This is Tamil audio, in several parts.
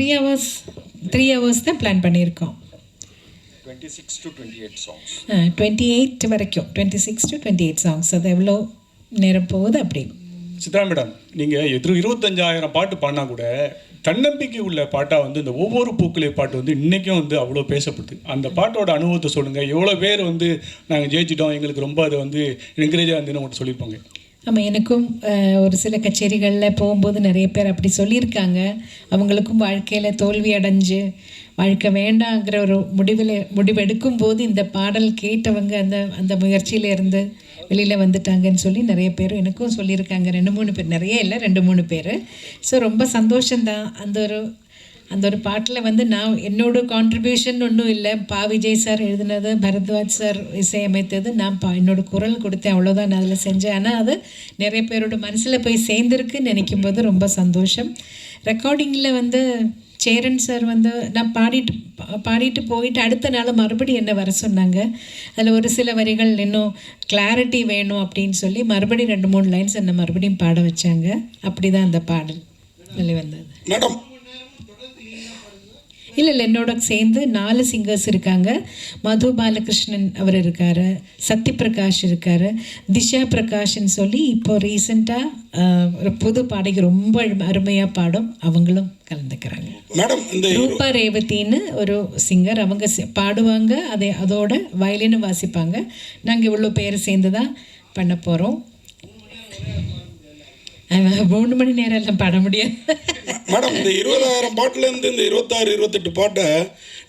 த்ரீ ஹவர்ஸ் த்ரீ ஹவர்ஸ் தான் பிளான் பண்ணியிருக்கோம். Twenty six to twenty eight songs twenty eight வரைக்கும். Twenty six to twenty eight songs அது எவ்வளோ நேரம் போகுது அப்படி? சித்ரா மேடம் நீங்கள் எதிர் இருபத்தஞ்சாயிரம் பாட்டு பாடினா கூட தன்னம்பிக்கை உள்ள பாட்டாக வந்து இந்த ஒவ்வொரு பூக்களே பாட்டு வந்து இன்றைக்கும் வந்து அவ்வளோ பேசப்படுது. அந்த பாட்டோட அனுபவத்தை சொல்லுங்கள் எவ்வளோ பேர் வந்து நாங்கள் ஜெயிச்சிட்டோம் எங்களுக்கு ரொம்ப அது வந்து என்கரேஜாக இருந்துன்னு உங்கள்கிட்ட சொல்லியிருப்பாங்க. ஆமாம் எனக்கும் ஒரு சில கச்சேரிகளில் போகும்போது நிறைய பேர் அப்படி சொல்லியிருக்காங்க. அவங்களுக்கும் வாழ்க்கையில் தோல்வி அடைஞ்சு வாழ்க்கை வேண்டாங்கிற ஒரு முடிவில் முடிவெடுக்கும் போது இந்த பாடல் கேட்டவங்க அந்த அந்த முயற்சியிலேருந்து வெளியில் வந்துட்டாங்கன்னு சொல்லி நிறைய பேர் எனக்கும் சொல்லியிருக்காங்க. ரெண்டு மூணு பேர் நிறைய இல்லை ரெண்டு மூணு பேர். ஸோ ரொம்ப சந்தோஷம்தான். அந்த ஒரு அந்த ஒரு பாட்டில் வந்து நான் என்னோட கான்ட்ரிபியூஷன் ஒன்றும் இல்லை. பா விஜய் சார் எழுதினது பரத்வாஜ் சார் இசையமைத்தது நான் பா என்னோட குரல் கொடுத்தேன் அவ்வளோதான் நான் அதில் செஞ்சேன். ஆனால் அது நிறைய பேரோட மனசில் போய் சேர்ந்துருக்குன்னு நினைக்கும் போது ரொம்ப சந்தோஷம். ரெக்கார்டிங்கில் வந்து சேரன் சார் வந்து நான் பாடிட்டு பாடிட்டு போயிட்டு அடுத்த நாள் மறுபடியும் என்ன வர சொன்னாங்க? அதில் ஒரு சில வரிகள் இன்னும் கிளாரிட்டி வேணும் அப்படின்னு சொல்லி மறுபடியும் ரெண்டு மூணு லைன்ஸ் என்னை மறுபடியும் பாட வச்சாங்க. அப்படி தான் அந்த பாடல் வெளிவந்தது. மேடம் இல்லை இல்லை என்னோட சேர்ந்து நாலு சிங்கர்ஸ் இருக்காங்க. மது பாலகிருஷ்ணன் அவர் இருக்கார் சத்யபிரகாஷ் இருக்கார் திஷா பிரகாஷ்னு சொல்லி இப்போ ரீசெண்டாக ஒரு புது பாடகி ரொம்ப அருமையாக பாடும். அவங்களும் கலந்துக்கிறாங்க. மேடம் இந்த ரூபா ரேவதின்னு ஒரு சிங்கர் அவங்க பாடுவாங்க. அதை அதோட வயலினும் வாசிப்பாங்க. நாங்கள் இவ்வளோ பேர் சேர்ந்து தான் பண்ண போகிறோம் மூணு மணி நேரம் எல்லாம் பாட முடியாது. மேடம் இந்த இருபதாயிரம் பாட்டுலேருந்து இந்த இருபத்தாறு இருபத்தெட்டு பாட்டை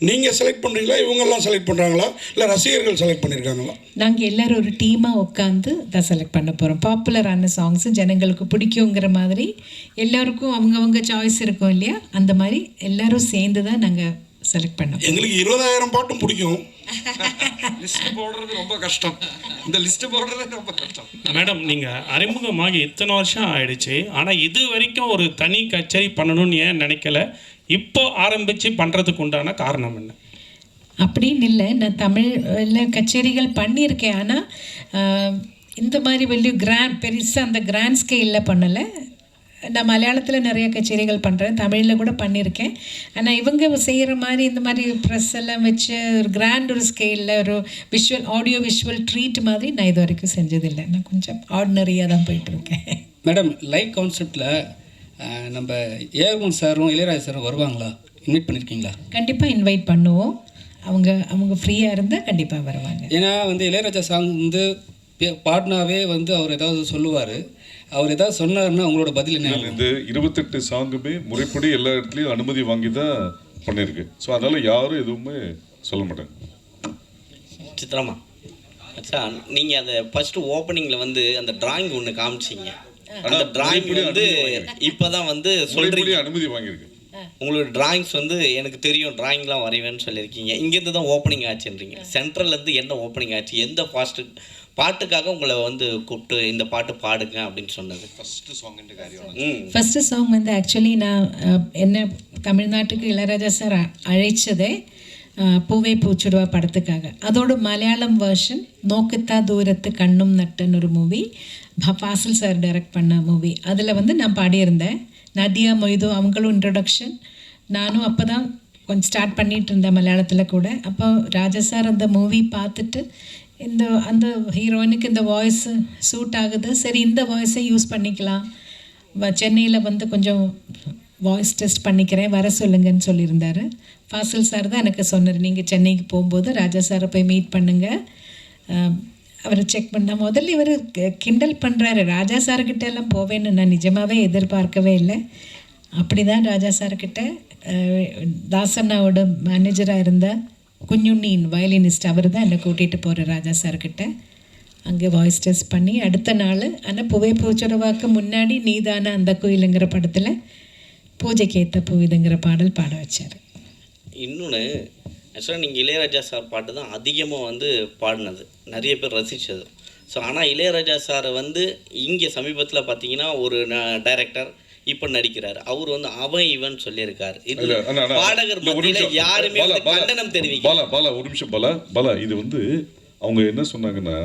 நீங்கள் செலக்ட் பண்ணுறீங்களா இவங்கெல்லாம் செலக்ட் பண்ணுறாங்களா இல்லை ரசிகர்கள் செலக்ட் பண்ணியிருக்காங்களா நாங்கள் எல்லாரும் ஒரு டீமாக உட்காந்து தான் செலக்ட் பண்ண போகிறோம் பாப்புலரான சாங்ஸ் ஜனங்களுக்கு பிடிக்குங்கிற மாதிரி எல்லாருக்கும் அவங்கவங்க சாய்ஸ் இருக்கும் இல்லையா? அந்த மாதிரி எல்லாரும் சேர்ந்து தான் நாங்கள் செலக்ட் பண்ணோம் எங்களுக்கு இருபதாயிரம் பாட்டும் பிடிக்கும். லிஸ்ட் போடுறது ரொம்ப கஷ்டம். இந்த லிஸ்ட் போடுறது ரொம்ப கஷ்டம். மேடம் நீங்கள் அறிமுகமாகி இத்தனை வருஷம் ஆயிடுச்சு. ஆனால் இது வரைக்கும் ஒரு தனி கச்சேரி பண்ணணும்னு ஏன் நினைக்கல? இப்போ ஆரம்பித்து பண்ணுறதுக்கு உண்டான காரணம் என்ன? அப்படின்னு இல்லை. நான் தமிழில் கச்சேரிகள் பண்ணியிருக்கேன். ஆனால் இந்த மாதிரி வெளியே கிராண்ட் பெருசாக அந்த கிராண்ட் ஸ்கேலில் பண்ணலை. நான் மலையாளத்தில் நிறைய கச்சேரிகள் பண்ணுறேன் தமிழில் கூட பண்ணியிருக்கேன் ஆனால் இவங்க செய்கிற மாதிரி இந்த மாதிரி ப்ரெஸ் எல்லாம் வச்சு ஒரு கிராண்ட் ஒரு ஸ்கேலில் ஒரு விஷுவல் ஆடியோ விஷுவல் ட்ரீட் மாதிரி நான் இது வரைக்கும் செஞ்சதில்லை. நான் கொஞ்சம் ஆர்டினரியாக தான் போயிட்டுருக்கேன். மேடம் லைவ் கான்செப்டில் நம்ம ஏர்மன் சாரும் இளையராஜா சாரும் வருவாங்களா? இன்வைட் பண்ணியிருக்கீங்களா கண்டிப்பாக இன்வைட் பண்ணுவோம். அவங்க அவங்க ஃப்ரீயாக இருந்தால் கண்டிப்பாக வருவாங்க. ஏன்னா வந்து இளையராஜா சாங் வந்து பாடினாவே வந்து அவர் ஏதாவது சொல்லுவார். அவர் ஏதாவது சொன்னாருன்னா உங்களோட பதில் என்ன? இந்த இருபத்தெட்டு சாங்குமே முறைப்படி எல்லா இடத்துலையும் அனுமதி வாங்கி தான் பண்ணியிருக்கு ஸோ அதனால யாரும் எதுவுமே சொல்ல மாட்டாங்க. சித்ராமா அச்சா நீங்கள் அந்த ஃபர்ஸ்ட் ஓப்பனிங்கில் வந்து அந்த டிராயிங் ஒன்று காமிச்சிங்க. அந்த டிராயிங் வந்து இப்போ தான் வந்து முறைப்படி சொல்கிறீங்க அனுமதி வாங்கியிருக்கு. உங்களோட டிராயிங்ஸ் வந்து எனக்கு தெரியும் டிராயிங்லாம் வரைவேன்னு சொல்லியிருக்கீங்க. இங்கேருந்து தான் ஓப்பனிங் ஆச்சுன்றீங்க. சென்ட்ரல்லேருந்து என்ன ஓப்பனிங் ஆச்சு? எந்த ஃபாஸ்ட்டு பாட்டுக்காக உங்களை வந்து கூப்பிட்டு இந்த பாட்டு பாடுங்க அப்படின்னு சொன்னது. ஃபர்ஸ்ட் சாங்ன்ற காரியம் ஃபஸ்ட்டு சாங் வந்து ஆக்சுவலி நான் என்ன தமிழ்நாட்டுக்கு இளையராஜா சார் அழைச்சதே பூவே பூச்சுடுவா படத்துக்காக. அதோட மலையாளம் வேர்ஷன் நோக்கத்தா தூரத்து கண்ணும் நட்டுன்னு ஒரு மூவி ஃபாசில் சார் டைரக்ட் பண்ண மூவி அதில் வந்து நான் பாடியிருந்தேன். நதியா மொய்தோ அவங்களும் இன்ட்ரடக்ஷன் நானும் அப்போ தான் கொஞ்சம் ஸ்டார்ட் பண்ணிட்டு இருந்தேன் மலையாளத்தில் கூட. அப்போ ராஜா சார் அந்த மூவி பார்த்துட்டு இந்த அந்த ஹீரோயினுக்கு இந்த வாய்ஸ் சூட் ஆகுது. சரி இந்த வாய்ஸை யூஸ் பண்ணிக்கலாம். சென்னையில் வந்து கொஞ்சம் வாய்ஸ் டெஸ்ட் பண்ணிக்கிறேன். வர சொல்லுங்கன்னு சொல்லியிருந்தாரு. ஃபாசில் சார் தான் எனக்கு சொன்னார் நீங்கள் சென்னைக்கு போகும்போது ராஜா சாரை போய் மீட் பண்ணுங்கள் அவரை செக் பண்ண முதல்ல இவர் கிண்டல் பண்ணுறாரு ராஜா சார்கிட்ட எல்லாம் போவேன்னு நான் நிஜமாகவே எதிர்பார்க்கவே இல்லை. அப்படி தான் ராஜா சார்கிட்ட தாசண்ணாவோட மேனேஜராக இருந்தால் குஞ்சுண்ணின் வயலினிஸ்ட் அவர் தான் என்னை கூட்டிகிட்டு போகிற ராஜா சார்கிட்ட. அங்கே வாய்ஸ் டெஸ்ட் பண்ணி அடுத்த நாள் ஆனால் புவை பூச்சுறவாக்கு முன்னாடி நீதான அந்த கோயிலுங்கிற படத்தில் பூஜைக்கு ஏற்ற பூவிதுங்கிற பாடல் பாட வச்சார். இன்னொன்று ஆக்சுவலாக நீங்கள் இளையராஜா சார் பாட்டு தான் அதிகமாக வந்து பாடினது. நிறைய பேர் ரசித்தது ஸோ ஆனால் இளையராஜா சாரை வந்து இங்கே சமீபத்தில் பார்த்தீங்கன்னா ஒரு டைரக்டர் இப்போ நடிக்கிறார் அவர் வந்து அவன் இவன் சொல்லியிருக்காரு இது பாடகர் மத்தியில். யாருமே கண்டனம் தெரிவிக்க பாலா பாலா ஒரு நிமிஷம் பாலா பாலா இது வந்து அவங்க என்ன சொன்னாங்கன்னா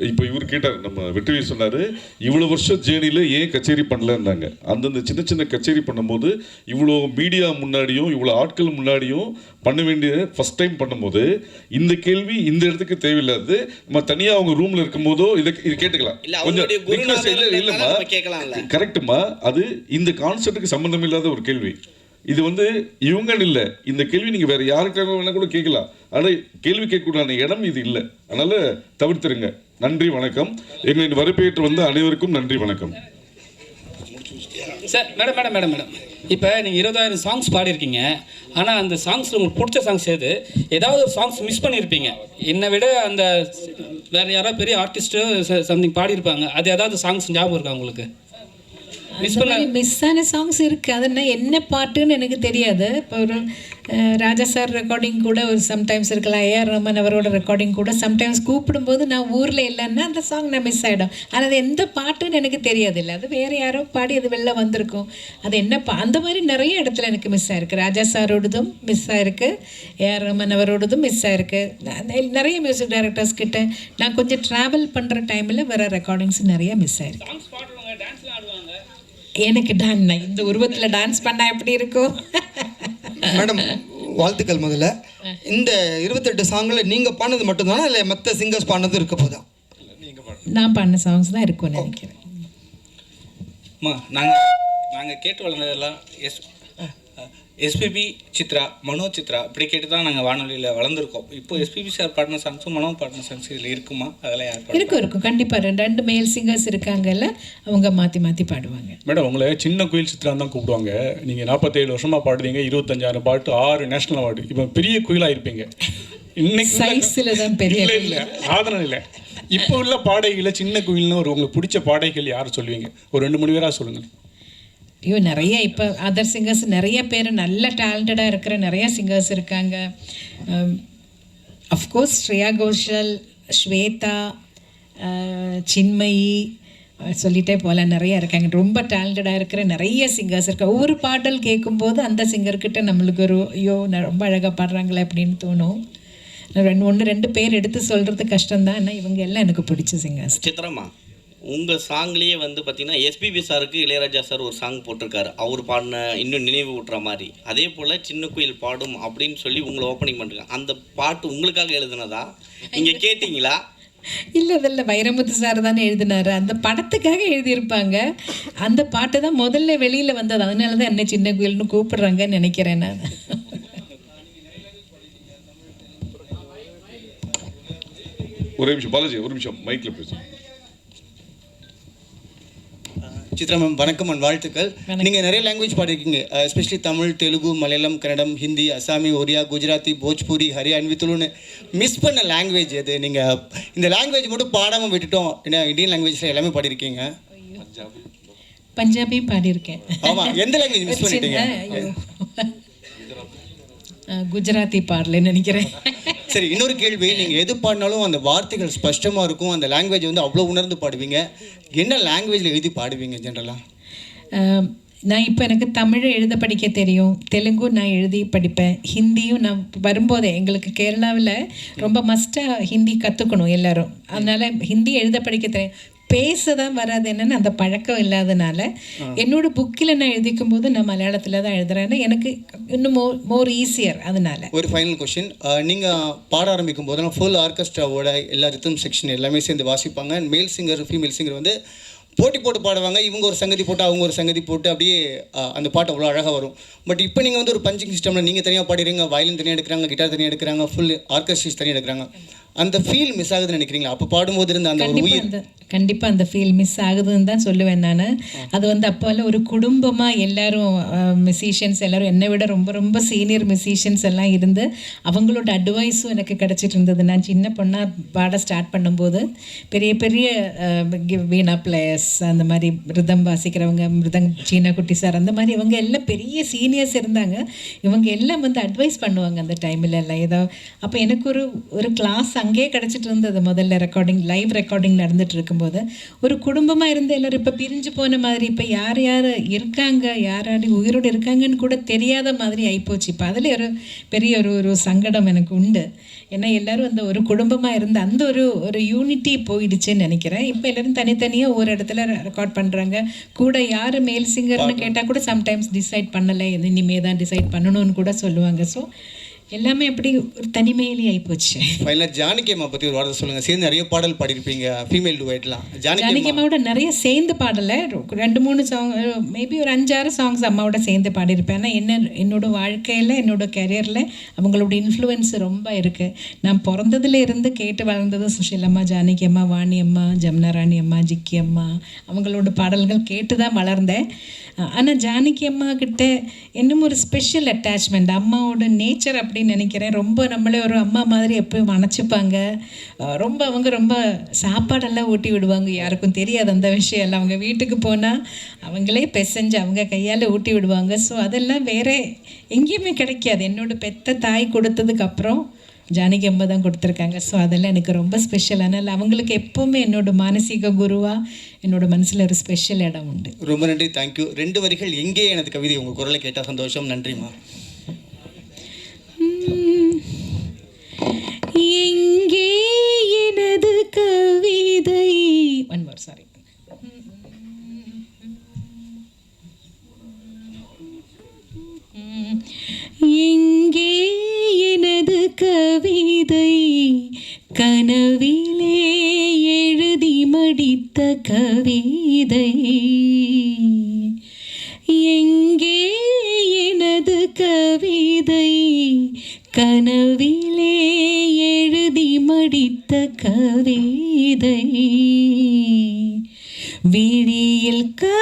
இப்போ இவர் கேட்டார் நம்ம வெற்றி சொன்னார் இவ்வளோ வருஷம் ஜேர்னியில் ஏன் கச்சேரி பண்ணலன்னாங்க. அந்தந்த சின்ன சின்ன கச்சேரி பண்ணும்போது இவ்வளோ மீடியா முன்னாடியும் இவ்வளோ ஆட்கள் முன்னாடியும் பண்ண வேண்டிய ஃபஸ்ட் டைம் பண்ணும்போது இந்த கேள்வி இந்த இடத்துக்கு தேவையில்லாது நம்ம தனியாக அவங்க ரூமில் இருக்கும்போதோ இதை இது கேட்டுக்கலாம். குருநாதர் இல்ல- இல்லைம்மா. கரெக்டுமா அது இந்த கான்செப்ட்டுக்கு சம்மந்தம் இல்லாத ஒரு கேள்வி. இது வந்து இவங்கன்னு இல்லை. இந்த கேள்வி நீங்கள் வேற யாருக்காக வேணா கூட கேட்கலாம். ஆனால் கேள்வி கேட்கக்கூடாத இடம் இது இல்லை. அதனால தவிர்த்துருங்க. நன்றி வணக்கம். எங்களின் வரப்பேற்று வந்த அனைவருக்கும் நன்றி வணக்கம். Sir madam madam madam madam. இப்போ நீங்கள் இருபதாயிரம் சாங்ஸ் பாடியிருக்கீங்க. ஆனால் அந்த சாங்ஸில் உங்களுக்கு பிடிச்ச சாங்ஸ் எது? ஏதாவது ஒரு சாங்ஸ் மிஸ் பண்ணியிருப்பீங்க என்னை விட அந்த வேறு யாராவது பெரிய ஆர்டிஸ்ட்டு சம்திங் பாடியிருப்பாங்க. அது ஏதாவது சாங்ஸ் ஞாபகம் இருக்கா உங்களுக்கு? மிஸ் பண்ண மிஸ் ஆன சாங்ஸ் இருக்குது அது என்ன என்ன பாட்டுன்னு எனக்கு தெரியாது. இப்போ ஒரு ராஜா சார் ரெக்கார்டிங் கூட ஒரு சம்டைம்ஸ் இருக்கலாம். ஏஆர் ரமன் அவரோட ரெக்கார்டிங் கூட சம்டைம்ஸ் கூப்பிடும்போது நான் ஊரில் இல்லைன்னா அந்த சாங் நான் மிஸ் ஆகிடும் ஆனால் அது எந்த பாட்டுன்னு எனக்கு தெரியாது இல்லை அது வேறு யாரோ பாடி அது வெளில வந்திருக்கும். அது என்ன பா அந்த மாதிரி நிறைய இடத்துல எனக்கு மிஸ் ஆயிருக்கு. ராஜா சாரோடதும் மிஸ் ஆயிருக்கு. ஏஆர் ரமன் அவரோடதும் மிஸ் ஆயிருக்கு. நான் நிறைய மியூசிக் டைரக்டர்ஸ் கிட்ட நான் கொஞ்சம் ட்ராவல் பண்ணுற டைமில் வர ரெக்கார்டிங்ஸ் நிறைய மிஸ் ஆயிருக்கு சாங்ஸ் பாடுவாங்க டான்ஸ்லாம் ஆடுவாங்க எனக்கு டான் இந்த உருவத்தில் டான்ஸ் பண்ணா எப்படி இருக்கும்? மேடம் வாழ்த்துக்கள் முதல்ல. இந்த இருபத்தெட்டு சாங்கில் நீங்கள் பாடினது மட்டும்தானா இல்லை மற்ற சிங்கர்ஸ் பாடினதும் இருக்க போதா? நான் பண்ண சாங்ஸ் தான் இருக்கும்னு நினைக்கிறேன். நாங்கள் நாங்கள் கேட்டு வளர்ந்ததெல்லாம் எஸ் எஸ்பிபி சித்ரா மனோ சித்ரா இப்படி கேட்டு தான் நாங்கள் வானொலியில் வளர்ந்துருக்கோம். இப்போ எஸ்பிபி சார் பாடின சாங்ஸும் மனோ பாடின சாங்ஸ் இதில் இருக்குமா? அதெல்லாம் யார்? இருக்கும் இருக்கும். கண்டிப்பாக ரெண்டு ரெண்டு மேல் சிங்கர்ஸ் இருக்காங்கல்ல அவங்க மாற்றி மாற்றி பாடுவாங்க. மேடம் உங்களை சின்ன குயில் சித்ரான்னு தான் கூப்பிடுவாங்க. நீங்கள் நாற்பத்தேழு வருஷமாக பாடுறீங்க இருபத்தஞ்சாயிரம் பாட்டு ஆறு நேஷனல் அவார்டு இப்போ பெரிய குயிலாக இருப்பீங்க. இன்னைக்கு சைஸில் தான் பெரிய இல்லை இல்லை. சாதனம் இல்லை. இப்போ உள்ள பாடகைகளை சின்ன குயில்னு ஒரு உங்களுக்கு பிடிச்ச பாடகைகள் யார் சொல்லுவீங்க? ஒரு ரெண்டு மூணு பேராக சொல்லுங்கள் ஐயோ நிறைய இப்போ அதர் சிங்கர்ஸ் நிறைய பேர் நல்ல டேலண்டடாக இருக்கிற நிறைய சிங்கர்ஸ் இருக்காங்க. அஃப்கோர்ஸ் ஸ்ரேயா கோஷல் ஸ்வேதா சின்மயி சொல்லிட்டே போகல நிறைய இருக்காங்க. ரொம்ப டேலண்டடாக இருக்கிற நிறைய சிங்கர்ஸ் இருக்காங்க ஒவ்வொரு பாடல் கேட்கும்போது அந்த சிங்கர்கிட்ட நம்மளுக்கு ஒரு ஐயோ நான் ரொம்ப அழகாக பாடுறாங்களே அப்படின்னு தோணும். ரெண்டு ஒன்று ரெண்டு பேர் எடுத்து சொல்கிறது கஷ்டம்தான். ஆனால் இவங்க எல்லாம் எனக்கு பிடிச்ச சிங்கர்ஸ் சித்ரமா உங்கள் சாங்லேயே வந்து பார்த்தீங்கன்னா எஸ்பிபி சாருக்கு இளையராஜா சார் ஒரு சாங் போட்டிருக்காரு. அவர் பாடின இன்னும் நினைவு ஊட்டுற மாதிரி. அதே போல் சின்ன குயில் பாடும் அப்படின்னு சொல்லி உங்களை ஓப்பனிங் பண்ணுறாங்க அந்த பாட்டு உங்களுக்காக எழுதுனதா? நீங்கள் கேட்டிங்களா? இல்லை அதில் வைரமுத்து சார் தானே எழுதினாரு. அந்த படத்துக்காக எழுதியிருப்பாங்க. அந்த பாட்டு தான் முதல்ல வெளியில் வந்தது. அதனால தான் என்ன சின்ன குயில்னு கூப்பிடுறாங்கன்னு நினைக்கிறேன் நான். ஒரே நிமிஷம் பாலாஜி ஒரு நிமிஷம். மைக்கில் பேசுங்க. சித்ரா மேம் வணக்கம் அண்ட் வாழ்த்துக்கள். நீங்கள் நிறைய லாங்குவேஜ் பாடிருக்கீங்க. எஸ்பெஷலி தமிழ் தெலுங்கு மலையாளம் கன்னடம் ஹிந்தி அசாமி ஒரியா குஜராத்தி போஜ்பூரி ஹரியான்வி துளுன்னு மிஸ் பண்ண லாங்குவேஜ் எது? நீங்கள் இந்த லாங்குவேஜ் மட்டும் பாடாமல் விட்டுட்டோம். ஏன்னா இந்தியன் லாங்குவேஜில் எல்லாமே பாடியிருக்கீங்க பஞ்சாபியும் பாடியிருக்கேன் ஆமாம் எந்த லாங்குவேஜ் மிஸ் பண்ணிட்டீங்க? குஜராத்தி பாடலன்னு நினைக்கிறேன். சரி இன்னொரு கேள்வி. நீங்கள் எது பாடினாலும் அந்த வார்த்தைகள் ஸ்பஷ்டமாக இருக்கும். அந்த லாங்குவேஜ் வந்து அவ்வளோ உணர்ந்து பாடுவீங்க. என்ன லாங்குவேஜில் எழுதி பாடுவீங்க ஜென்ரலாக நான் இப்போ எனக்கு தமிழ் எழுத படிக்க தெரியும். தெலுங்கும் நான் எழுதி படிப்பேன். ஹிந்தியும் நான் வரும்போதே எங்களுக்கு கேரளாவில் ரொம்ப மஸ்ட்டாக ஹிந்தி கற்றுக்கணும் எல்லோரும். அதனால் ஹிந்தி எழுத படிக்க தெரியும். பேச தான் வராது. என்னன்னு அந்த பழக்கம் இல்லாதனால என்னோட புக்கில் நான் எழுதிக்கும் போது நான் மலையாளத்தில் தான் எழுதுறேன். எனக்கு இன்னும் மோர் மோர் ஈஸியர் அதனால. ஒரு ஃபைனல் கொஷின் நீங்கள் பாட ஆரம்பிக்கும் போதெல்லாம் ஃபுல் ஆர்கெஸ்ட்ராவோட எல்லா ரித்தம் செக்ஷன் எல்லாமே சேர்ந்து வாசிப்பாங்க. மேல் சிங்கர் ஃபீமேல் சிங்கர் வந்து போட்டி போட்டு பாடுவாங்க. இவங்க ஒரு சங்கதி போட்டு அவங்க ஒரு சங்கதி போட்டு அப்படியே அந்த பாட்டு அவ்வளோ அழகாக வரும். பட் இப்போ நீங்கள் வந்து ஒரு பஞ்சிங் சிஸ்டமில் நீங்கள் தனியாக பாடுறீங்க வயலின் தனியாக எடுக்கிறாங்க கிட்டார் தனியாக எடுக்கிறாங்க ஃபுல் ஆர்கெஸ்ட்ரிஸ் தனியாக எடுக்கிறாங்க. அந்த ஃபீல் மிஸ் ஆகுதுன்னு நினைக்கிறீங்களா? அப்போ பாடும்போது இருந்த அந்த ஒரு உயிர் கண்டிப்பாக அந்த ஃபீல் மிஸ் ஆகுதுன்னு தான் சொல்லுவேன் நான். அது வந்து அப்போல்லாம் ஒரு குடும்பமாக எல்லாரும் மியூசிஷியன்ஸ் எல்லாரும் என்னை விட ரொம்ப ரொம்ப சீனியர் மியூசிஷியன்ஸ் எல்லாம் இருந்து அவங்களோட அட்வைஸும் எனக்கு கிடச்சிட்டு இருந்தது. நான் சின்ன பொண்ணாக பாட ஸ்டார்ட் பண்ணும்போது பெரிய பெரிய கி- வீணா பிளேயர்ஸ் அந்த மாதிரி மிருதம் வாசிக்கிறவங்க மிருதங் சீனா குட்டி சார் அந்த மாதிரி இவங்க எல்லாம் பெரிய சீனியர்ஸ் இருந்தாங்க. இவங்க எல்லாம் வந்து அட்வைஸ் பண்ணுவாங்க அந்த டைமில் எல்லாம். ஏதோ அப்போ எனக்கு ஒரு ஒரு கிளாஸ் அங்கேயே கிடச்சிட்டு இருந்தது முதல்ல ரெக்கார்டிங் லைவ் ரெக்கார்டிங் நடந்துட்டு இருக்கும்போது ஒரு குடும்பமாக இருந்து எல்லோரும் இப்போ பிரிஞ்சு போன மாதிரி இப்போ யார் யார் இருக்காங்க யார் யார் உயிரோடு இருக்காங்கன்னு கூட தெரியாத மாதிரி ஆயிப்போச்சு. இப்போ அதில் ஒரு பெரிய ஒரு ஒரு சங்கடம் எனக்கு உண்டு. ஏன்னா எல்லாரும் அந்த ஒரு குடும்பமாக இருந்த அந்த ஒரு ஒரு யூனிட்டி போயிடுச்சுன்னு நினைக்கிறேன். இப்போ எல்லாரும் தனித்தனியாக ஒரு இடத்துல ரெக்கார்ட் பண்ணுறாங்க கூட யார் மேல் சிங்கர்னு கேட்டால் கூட சம்டைம்ஸ் டிசைட் பண்ணலை. இனிமே தான் டிசைட் பண்ணணும்னு கூட சொல்லுவாங்க. ஸோ எல்லாமே அப்படி ஒரு தனிமையிலே ஆகிப்போச்சு ஃபைனலாக ஜானகி அம்மா பற்றி ஒரு வார்த்தை சொல்லுங்கள் சேர்ந்து நிறைய பாடல் பாடியிருப்பீங்க ஃபீமேல் டுவைட்லாம் ஜானகி ஜானகி அம்மா. அம்மாவோட நிறைய சேர்ந்து பாடலை. ரெண்டு மூணு சாங் மேபி ஒரு அஞ்சாறு சாங்ஸ் அம்மாவோட சேர்ந்து பாடியிருப்பேன். ஆனால் என்ன என்னோட வாழ்க்கையில் என்னோட கெரியரில் அவங்களோட இன்ஃப்ளூயன்ஸ் ரொம்ப இருக்குது நான் பிறந்ததுல இருந்து கேட்டு வளர்ந்தது சுஷீலம்மா ஜானகி அம்மா வாணி அம்மா ஜமுனா ராணி அம்மா ஜிக்கி அம்மா அவங்களோட பாடல்கள் கேட்டு தான் வளர்ந்தேன் ஆனால் ஜானகி அம்மா கிட்ட இன்னும் ஒரு ஸ்பெஷல் அட்டாச்மெண்ட் அம்மாவோட நேச்சர் அப்படின்னு நினைக்கிறேன். ரொம்ப நம்மளே ஒரு அம்மா மாதிரி எப்போயும் அணைச்சிப்பாங்க. ரொம்ப அவங்க ரொம்ப சாப்பாடெல்லாம் ஊட்டி விடுவாங்க. யாருக்கும் தெரியாது அந்த விஷயம் எல்லாம். அவங்க வீட்டுக்கு போனால் அவங்களே பெசஞ்சு அவங்க கையால் ஊட்டி விடுவாங்க. ஸோ அதெல்லாம் வேற எங்கேயுமே கிடைக்காது. என்னோடய பெத்த தாய் கொடுத்ததுக்கு அப்புறம் ஜானகி அம்மா தான் கொடுத்துருக்காங்க. ஸோ அதெல்லாம் எனக்கு ரொம்ப ஸ்பெஷல் அதனால் அவங்களுக்கு எப்போவுமே என்னோட மானசீக குருவாக என்னோட மனசில் ஒரு ஸ்பெஷல் இடம் உண்டு. ரொம்ப நன்றி. தேங்க்யூ ரெண்டு வரிகள் எங்கே எனது கவிதை உங்கள் குரலை கேட்டால் சந்தோஷம். நன்றிம்மா. கனவிலே எழுதி மடித்த கவிதை. எங்கே எனது கவிதை? கனவிலே எழுதி மடித்த கவிதை. விழியில் க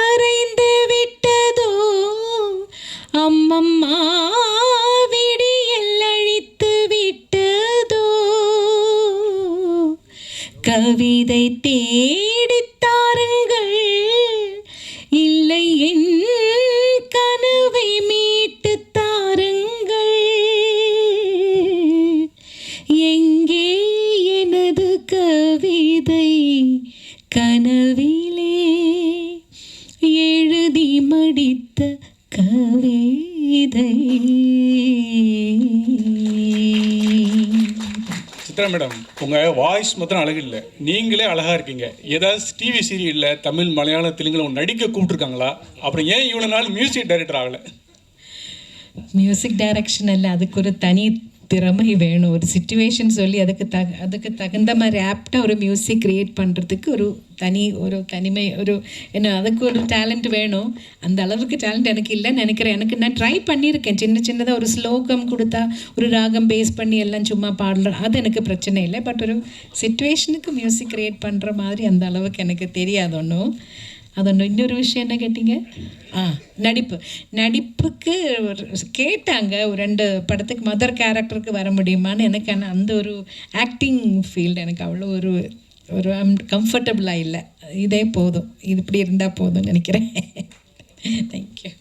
சித்ரா மேடம் உங்கள் வாய்ஸ் மாத்திரம் அழகு இல்லை. நீங்களே அழகாக இருக்கீங்க. ஏதாவது டிவி சீரியலில் தமிழ் மலையாள தெலுங்குல ஒன்று நடிக்க கூப்பிட்ருக்காங்களா அப்புறம் ஏன் இவ்வளோ நாள் மியூசிக் டைரக்டர் ஆகலை? மியூசிக் டைரக்ஷன் இல்லை அதுக்கு ஒரு தனி திறமை வேணும். ஒரு சுச்சுவேஷன் சொல்லி அதுக்கு த அதுக்கு தகுந்த மாதிரி ஆப்டாக ஒரு மியூசிக் க்ரியேட் பண்ணுறதுக்கு ஒரு தனி ஒரு தனிமை ஒரு என்ன அதுக்கு ஒரு டேலண்ட் வேணும். அந்த அளவுக்கு டேலண்ட் எனக்கு இல்லைன்னு நினைக்கிறேன். எனக்கு நான் ட்ரை பண்ணியிருக்கேன். சின்ன சின்னதாக ஒரு ஸ்லோகம் கொடுத்தா ஒரு ராகம் பேஸ் பண்ணி எல்லாம் சும்மா பாடலாம். அது எனக்கு பிரச்சனை இல்லை. பட் ஒரு சுச்சுவேஷனுக்கு மியூசிக் க்ரியேட் பண்ணுற மாதிரி அந்த அளவுக்கு எனக்கு தெரியாது ஒன்றும் அதொன்று இன்னொரு விஷயம் என்ன கேட்டீங்க? ஆ நடிப்பு. நடிப்புக்கு ஒரு கேட்டாங்க ஒரு ரெண்டு படத்துக்கு மதர் கேரக்டருக்கு வர முடியுமான்னு எனக்கு ஆனால் அந்த ஒரு ஆக்டிங் ஃபீல்டு எனக்கு அவ்வளோ ஒரு ஒரு கம்ஃபர்டபுளாக இல்லை. இதே போதும். இது இப்படி இருந்தால் போதும்னு நினைக்கிறேன். தேங்க்யூ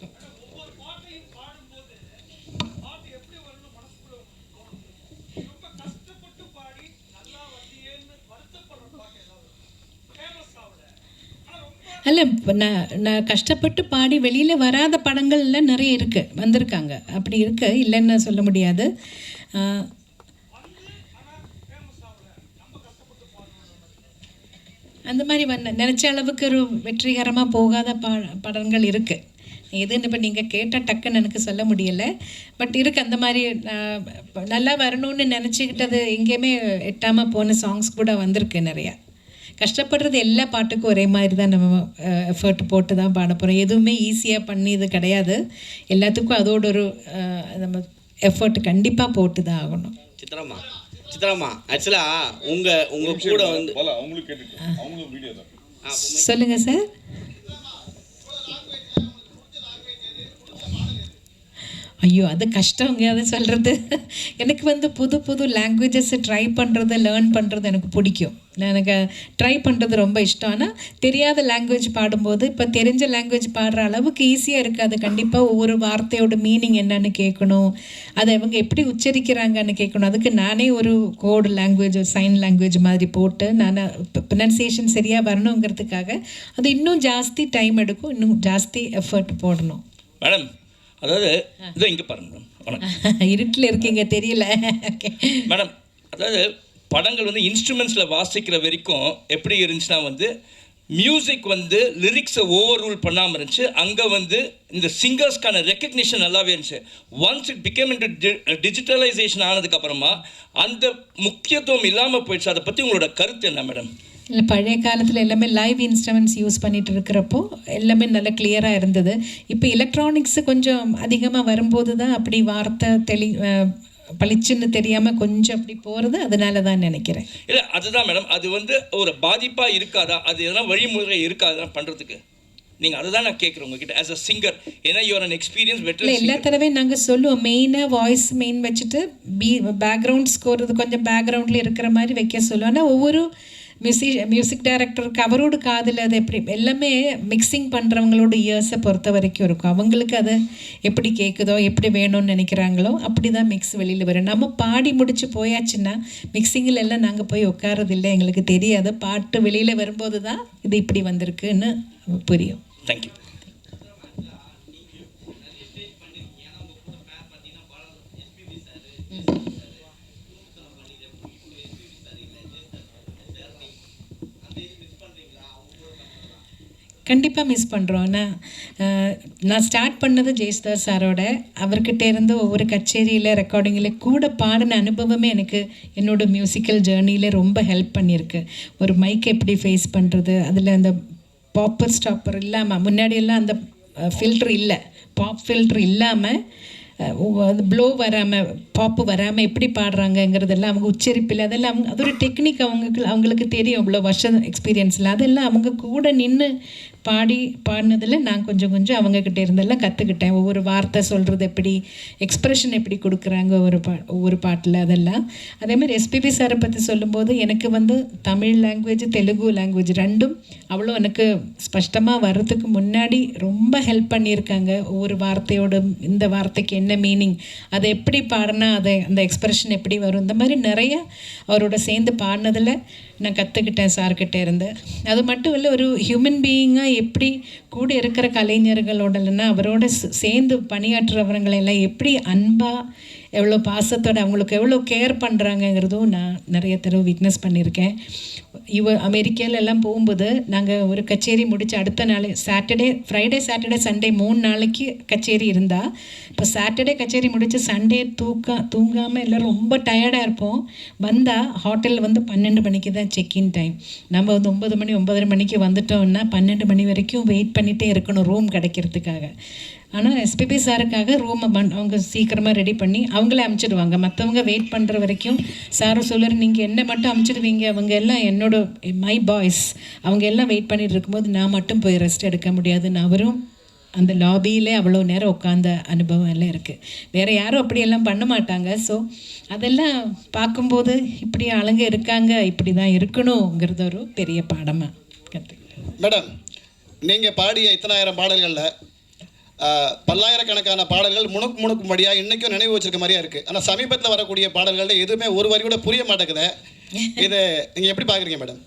அல்ல நான் நான் கஷ்டப்பட்டு பாடி வெளியில் வராத படங்கள்லாம் நிறைய இருக்குது வந்திருக்காங்க. அப்படி இருக்கு இல்லைன்னு சொல்ல முடியாது. அந்த மாதிரி வந்த நினச்ச அளவுக்கு ஒரு வெற்றிகரமாக போகாத பா படங்கள் இருக்குது எதுன்னு இப்போ நீங்கள் கேட்டால் டக்குன்னு எனக்கு சொல்ல முடியலை. பட் இருக்கு அந்த மாதிரி நல்லா வரணும்னு நினச்சிக்கிட்டது எங்கேயுமே எட்டாமல் போன சாங்ஸ் கூட வந்திருக்கு நிறையா. கஷ்டப்படுறது எல்லா பாட்டுக்கும் ஒரே மாதிரி தான் நம்ம எஃபர்ட் போட்டு தான் பாட போகிறோம் எதுவுமே ஈஸியாக பண்ணி இது கிடையாது. எல்லாத்துக்கும் அதோட ஒரு நம்ம எஃபர்ட் கண்டிப்பாக போட்டு தான் ஆகணும். சித்ராமா சித்ராமா ஆக்சுவலா உங்க உங்க கூட வந்து சொல்லுங்கள் சார். ஐயோ அது கஷ்டங்க அது சொல்கிறது எனக்கு வந்து புது புது லாங்குவேஜஸை ட்ரை பண்ணுறது லேர்ன் பண்ணுறது எனக்கு பிடிக்கும். எனக்கு ட்ரை பண்ணுறது ரொம்ப இஷ்டம். ஆனால் தெரியாத லாங்குவேஜ் பாடும்போது இப்போ தெரிஞ்ச லாங்குவேஜ் பாடுற அளவுக்கு ஈஸியாக இருக்காது. கண்டிப்பாக ஒவ்வொரு வார்த்தையோட மீனிங் என்னன்னு கேட்கணும். அதை அவங்க எப்படி உச்சரிக்கிறாங்கன்னு கேட்கணும். அதுக்கு நானே ஒரு கோடு லாங்குவேஜ் சைன் லாங்குவேஜ் மாதிரி போட்டு நான் ப்ரொனன்சியேஷன் சரியாக வரணுங்கிறதுக்காக அது இன்னும் ஜாஸ்தி டைம் எடுக்கும். இன்னும் ஜாஸ்தி எஃபர்ட் போடணும். மேடம் அதாவது இதோ இங்கே பாருங்க வணக்கம். இருட்டில் இருக்கீங்க தெரியல. மேடம் அதாவது படங்கள் வந்து இன்ஸ்ட்ருமெண்ட்ஸில் வாசிக்கிற வரைக்கும் எப்படி இருந்துச்சுன்னா வந்து மியூசிக் வந்து லிரிக்ஸை ஓவர் ரூல் பண்ணாமல் இருந்துச்சு. அங்கே வந்து இந்த சிங்கர்ஸ்க்கான ரெக்கக்னிஷன் நல்லாவே இருந்துச்சு. Once it became into digitalisation ஆனதுக்கப்புறமா அந்த முக்கியத்துவம் இல்லாமல் போயிடுச்சு. அதை பற்றி உங்களோட கருத்து என்ன மேடம்? இல்லை பழைய காலத்தில் எல்லாமே லைவ் இன்ஸ்ட்ருமெண்ட்ஸ் யூஸ் பண்ணிட்டு இருக்கிறப்போ எல்லாமே நல்ல கிளியராக இருந்தது. இப்போ எலக்ட்ரானிக்ஸ் கொஞ்சம் அதிகமாக வரும்போது தான் அப்படி வார்த்தை தெளி பளிச்சுன்னு தெரியாமல் கொஞ்சம் அப்படி போகிறது அதனால தான் நினைக்கிறேன். இல்லை அதுதான் மேடம் அது வந்து ஒரு பாதிப்பாக இருக்காதா? அது எதனா வழிமுறை இருக்காதா பண்ணுறதுக்கு நீங்கள் அதை தான் நான் கேட்குறேன் உங்ககிட்ட. ஆஸ் அ சிங்கர் ஏன்னா you are an experience better எல்லா தடவையும் நாங்கள் சொல்லுவோம். மெயினாக வாய்ஸ் மெயின் வச்சுட்டு பீ பேக்ரவுண்ட் ஸ்கோர் கொஞ்சம் பேக்ரவுண்டில் இருக்கிற மாதிரி வைக்க சொல்லுவோம். ஆனால் ஒவ்வொரு மியூசி மியூசிக் டைரக்டருக்கு அவரோட காதில் அது எப்படி எல்லாமே மிக்சிங் பண்ணுறவங்களோட இயர்ஸை பொறுத்த வரைக்கும் இருக்கும். அவங்களுக்கு அது எப்படி கேட்குதோ எப்படி வேணும்னு நினைக்கிறாங்களோ அப்படி தான் மிக்ஸ் வெளியில் வரும். நம்ம பாடி முடித்து போயாச்சுன்னா மிக்சிங்கில் எல்லாம் நாங்கள் போய் உட்காரதில்லை எங்களுக்கு தெரியாது. பாட்டு வெளியில் வரும்போது தான் இது இப்படி வந்திருக்குன்னு புரியும். தேங்க்யூ கண்டிப்பாக மிஸ் பண்ணுறோம் ஆனால் நான் ஸ்டார்ட் பண்ணது ஜெயஸ்தார் சாரோட அவர்கிட்ட இருந்து ஒவ்வொரு கச்சேரியில் ரெக்கார்டிங்கில் கூட பாடின அனுபவமே எனக்கு என்னோடய மியூசிக்கல் ஜேர்னியில் ரொம்ப ஹெல்ப் பண்ணியிருக்கு. ஒரு மைக் எப்படி ஃபேஸ் பண்ணுறது அதில் அந்த பாப்பர் ஸ்டாப்பர் இல்லாமல் முன்னாடியெல்லாம் அந்த ஃபில்ட்ரு இல்லை. பாப் ஃபில்ட்ரு இல்லாமல் அது ப்ளோ வராமல் பாப்பு வராமல் எப்படி பாடுறாங்கங்கிறதெல்லாம் அவங்க உச்சரிப்பில் அதெல்லாம் அவங்க அது ஒரு டெக்னிக் அவங்களுக்கு அவங்களுக்கு தெரியும். இவ்வளோ வருஷம் எக்ஸ்பீரியன்ஸில் அதெல்லாம் அவங்க கூட நின்று பாடி பாடினதில் நான் கொஞ்சம் கொஞ்சம் அவங்கக்கிட்ட இருந்தெல்லாம் கற்றுக்கிட்டேன் ஒவ்வொரு வார்த்தை சொல்கிறது எப்படி எக்ஸ்ப்ரெஷன் எப்படி கொடுக்குறாங்க ஒவ்வொரு பா ஒவ்வொரு பாட்டில் அதெல்லாம். அதேமாதிரி எஸ்பிபி சாரை பற்றி சொல்லும்போது எனக்கு வந்து தமிழ் லாங்குவேஜ் தெலுங்கு லாங்குவேஜ் ரெண்டும் அவ்வளோ எனக்கு ஸ்பஷ்டமாக வர்றதுக்கு முன்னாடி ரொம்ப ஹெல்ப் பண்ணியிருக்காங்க. ஒவ்வொரு வார்த்தையோட இந்த வார்த்தைக்கு என்ன மீனிங் அதை எப்படி பாடினா அதை அந்த எக்ஸ்ப்ரெஷன் எப்படி வரும் இந்த மாதிரி நிறைய அவரோட சேர்ந்து பாடினதில் நான் கற்றுக்கிட்டேன் சார்கிட்ட இருந்து. அது மட்டும் இல்லை ஒரு ஹியூமன் பீயிங்காக எப்படி கூட இருக்கிற கலைஞர்களோடலன்னா அவரோட சே- சேர்ந்து பணியாற்றுறவங்களெல்லாம் எப்படி அன்பாக எவ்வளோ பாசத்தோட அவங்களுக்கு எவ்வளோ கேர் பண்ணுறாங்கங்கிறதும் நான் நிறைய தடவை விட்னஸ் பண்ணியிருக்கேன். இவ அமெரிக்கால எல்லாம் போகும்போது நாங்கள் ஒரு கச்சேரி முடித்து அடுத்த நாள் சாட்டர்டே ஃப்ரைடே சாட்டர்டே சண்டே மூணு நாளைக்கு கச்சேரி இருந்தால் இப்போ சாட்டர்டே கச்சேரி முடித்து சண்டே தூக்க தூங்காமல் எல்லோரும் ரொம்ப டயர்டாக இருப்போம். வந்தால் ஹோட்டலில் வந்து பன்னெண்டு மணிக்கு தான் செக்இன் டைம் நம்ம வந்து ஒம்பது மணி ஒன்பதரை மணிக்கு வந்துட்டோம்னா பன்னெண்டு மணி வரைக்கும் வெயிட் பண்ணிகிட்டே இருக்கணும் ரூம் கிடைக்கிறதுக்காக. ஆனால் எஸ்பிபி சாருக்காக ரூமை பண் அவங்க சீக்கிரமாக ரெடி பண்ணி அவங்களே அமுச்சிடுவாங்க. மற்றவங்க வெயிட் பண்ணுற வரைக்கும் சாரை சொல்லுற நீங்கள் என்ன மட்டும் அமுச்சிடுவீங்க? அவங்க எல்லாம் என்னோட மை பாய்ஸ் அவங்க எல்லாம் வெயிட் பண்ணிட்டு இருக்கும்போது நான் மட்டும் போய் ரெஸ்ட் எடுக்க முடியாதுன்னு அவரும் அந்த லாபியிலே அவ்வளோ நேரம் உட்காந்த அனுபவம் எல்லாம் இருக்குது வேறு யாரும் அப்படியெல்லாம் பண்ண மாட்டாங்க. ஸோ அதெல்லாம் பார்க்கும்போது இப்படி ஆளுங்க இருக்காங்க இப்படி தான் இருக்கணுங்கிறது ஒரு பெரிய பாடமாக கற்றுக்கிறேன் மேடம் நீங்கள் பாடிய இத்தனாயிரம் பாடல்களில் பல்லாயிரக்கணக்கான பாடல்கள் முணுக்கு முணுக்கும்படியாக இன்றைக்கும் நினைவு வச்சிருக்க மாதிரியா இருக்குது ஆனால் சமீபத்தில் வரக்கூடிய பாடல்களில் எதுவுமே ஒரு வரி கூட புரிய மாட்டேங்குது. இதை நீங்கள் எப்படி பார்க்குறீங்க மேடம்?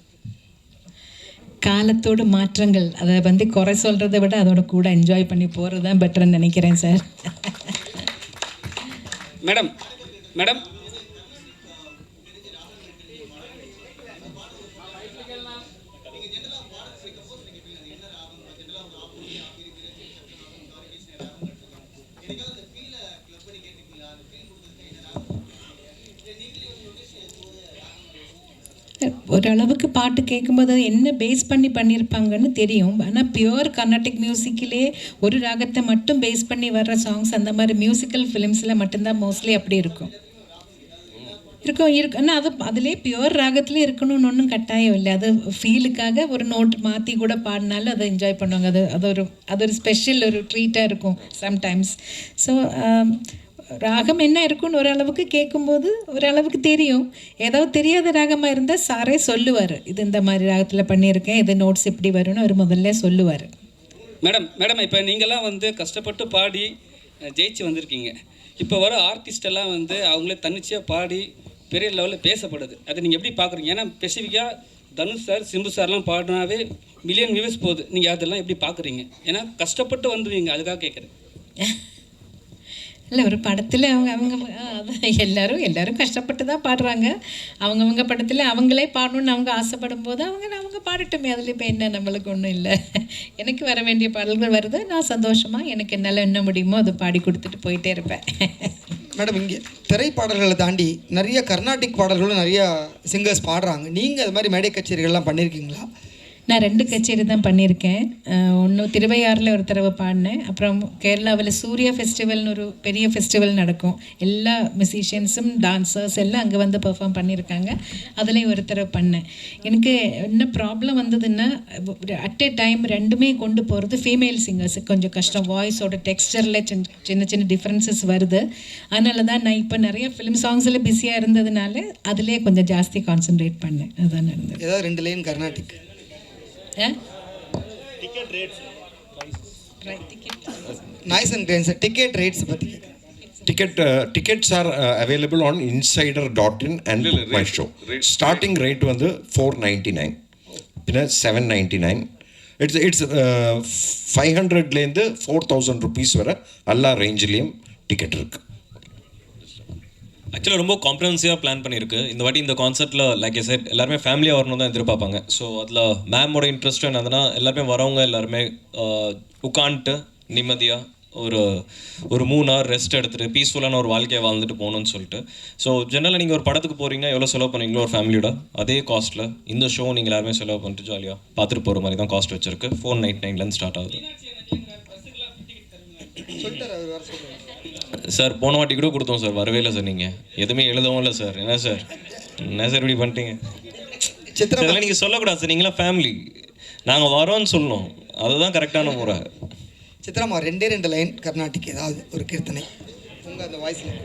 காலத்தோட மாற்றங்கள் அதை வந்து குறை சொல்கிறத விட அதோட கூட என்ஜாய் பண்ணி போகிறது தான் பெட்டர்னு நினைக்கிறேன் சார் மேடம் மேடம் ஓரளவுக்கு பாட்டு கேட்கும்போது என்ன பேஸ் பண்ணி பண்ணியிருப்பாங்கன்னு தெரியும். ஆனால் பியோர் கர்நாடிக் மியூசிக்கிலே ஒரு ராகத்தை மட்டும் பேஸ் பண்ணி வர்ற சாங்ஸ் அந்த மாதிரி மியூசிக்கல் ஃபிலிம்ஸில் மட்டும்தான் மோஸ்ட்லி அப்படி இருக்கும். இருக்கும் இருக்கு ஆனால் அது அதிலே பியோர் ராகத்திலே இருக்கணும்னு ஒன்றும் கட்டாயம் இல்லை. அது ஃபீலுக்காக ஒரு நோட் மாற்றி கூட பாடினாலும் அதை என்ஜாய் பண்ணுவாங்க. அது அது ஒரு அது ஒரு ஸ்பெஷல் ஒரு ட்ரீட்டாக இருக்கும் சம்டைம்ஸ் ஸோ um, ராகம் என்ன இருக்குன்னு ஓரளவுக்கு கேட்கும்போது ஓரளவுக்கு தெரியும். ஏதாவது தெரியாத ராகமாக இருந்தால் சாரே சொல்லுவார். இது இந்த மாதிரி ராகத்தில் பண்ணியிருக்கேன். இது நோட்ஸ் இப்படி வரும்னு அவர் முதல்ல சொல்லுவார். மேடம் மேடம் இப்போ நீங்கள்லாம் வந்து கஷ்டப்பட்டு பாடி ஜெயிச்சு வந்திருக்கீங்க. இப்போ வர ஆர்டிஸ்ட் எல்லாம் வந்து அவங்களே தன்னிச்சையாக பாடி பெரிய லெவலில் பேசப்படுது. அதை நீங்கள் எப்படி பார்க்குறீங்க ஏன்னா ஸ்பெசிஃபிக்காக தனுஷ் சார் சிம்பு சார்லாம் பாடினாவே மில்லியன் வியூஸ் போகுது. நீங்கள் அதெல்லாம் எப்படி பார்க்குறீங்க ஏன்னா கஷ்டப்பட்டு வந்துவீங்க அதுக்காக கேட்குறேன் இல்லை ஒரு படத்தில் அவங்க அவங்க எல்லோரும் எல்லோரும் கஷ்டப்பட்டு தான் பாடுறாங்க. அவங்கவுங்க படத்தில் அவங்களே பாடணும்னு அவங்க ஆசைப்படும் போது அவங்க அவங்க பாடட்டுமே. அதில் இப்போ என்ன நம்மளுக்கு ஒன்றும் இல்லை. எனக்கு வர வேண்டிய பாடல்கள் வருது. நான் சந்தோஷமாக எனக்கு என்னால் என்ன முடியுமோ அதை பாடி கொடுத்துட்டு போயிட்டே இருப்பேன். மேடம் இங்கே திரைப்பாடல்களை தாண்டி நிறைய கர்நாடிக் பாடல்களும் நிறைய சிங்கர்ஸ் பாடுறாங்க. நீங்கள் அது மாதிரி மேடை கச்சேரிகள்லாம் பண்ணியிருக்கீங்களா நான் ரெண்டு கச்சேரி தான் பண்ணியிருக்கேன். ஒன்று திருவையாறில் ஒரு தடவை பாடினேன். அப்புறம் கேரளாவில் சூர்யா ஃபெஸ்டிவல்னு ஒரு பெரிய ஃபெஸ்டிவல் நடக்கும். எல்லா மியூசிஷியன்ஸும் டான்ஸர்ஸ் எல்லாம் அங்கே வந்து பெர்ஃபார்ம் பண்ணியிருக்காங்க. அதுலேயும் ஒரு தடவை பண்ணேன். எனக்கு என்ன ப்ராப்ளம் வந்ததுன்னா அட் எ டைம் ரெண்டுமே கொண்டு போகிறது ஃபீமேல் சிங்கர்ஸுக்கு கொஞ்சம் கஷ்டம். வாய்ஸோட டெக்ஸ்டரில் சின்ன சின்ன சின்ன டிஃப்ரென்சஸ் வருது. அதனால தான் நான் இப்போ நிறைய ஃபிலிம் சாங்ஸில் பிஸியாக இருந்ததுனால அதுலேயே கொஞ்சம் ஜாஸ்தி கான்சென்ட்ரேட் பண்ணேன். அதான் நடந்தது. ஏதாவது ரெண்டு line Carnatic. Noise and cranes ticket rates பற்றி Ticket uh, tickets are uh, available on insider.in and இல்ல, இல்ல, book my rate, show. rate. Starting rate வந்து ஃபோர் நைன்டி நைன் பின்ன seven ninety nine it's it's five ஹண்ட்ரட்லேருந்து ஃபோர் தௌசண்ட் ருபீஸ் வரை எல்லா ரேஞ்சிலையும் டிக்கெட் இருக்குது ஆக்சுவலாக ரொம்ப காம்ப்ரஹென்சிவாக பிளான் பண்ணியிருக்கு. இந்த வாட்டி இந்த கான்சர்ட்டில் லைக் எ செட் எல்லாருமே ஃபேமிலியாக வரணும் தான் எதிர்பார்ப்பாங்க. ஸோ அதில் மேமோட இன்ட்ரெஸ்ட் என்னதுன்னா எல்லாருமே வரவங்க எல்லாருமே உட்காந்துட்டு நிம்மதியாக ஒரு ஒரு மூணு ஹவர் ரெஸ்ட் எடுத்துகிட்டு பீஸ்ஃபுல்லான ஒரு வாழ்க்கையை வாழ்ந்துட்டு போகணும்னு சொல்லிட்டு. ஸோ ஜெனரலாக நீங்கள் ஒரு படத்துக்கு போகிறீங்க எவ்வளோ செலவு பண்ணுவீங்களோ ஒரு ஃபேமிலியோட அதே காஸ்ட்டில் இந்த ஷோ நீங்கள் எல்லாருமே செலவு பண்ணிட்டு ஜாலியாக பார்த்துட்டு போகிற மாதிரி தான் காஸ்ட் வச்சிருக்கு. ஃபோர் நைட் நைன்லேருந்து ஸ்டார்ட் ஆகுது. சார் போன வாட்டி கூட கொடுத்தோம் சார் வரவே இல்லை சார் நீங்கள் எதுவுமே எழுதவும் இல்லை சார். என்ன சார்? என்ன சார் இப்படி பண்ணிட்டீங்க? இதெல்லாம் நீங்கள் சொல்லக்கூடாது சார். நீங்களாம் ஃபேமிலி நாங்கள் வரோன்னு சொல்லணும். அதுதான் கரெக்டான முறை. சித்ராமா ரெண்டே ரெண்டு லைன் கர்நாடிக் ஏதாவது ஒரு கீர்த்தனை? உங்கள் அந்த வாய்ஸில்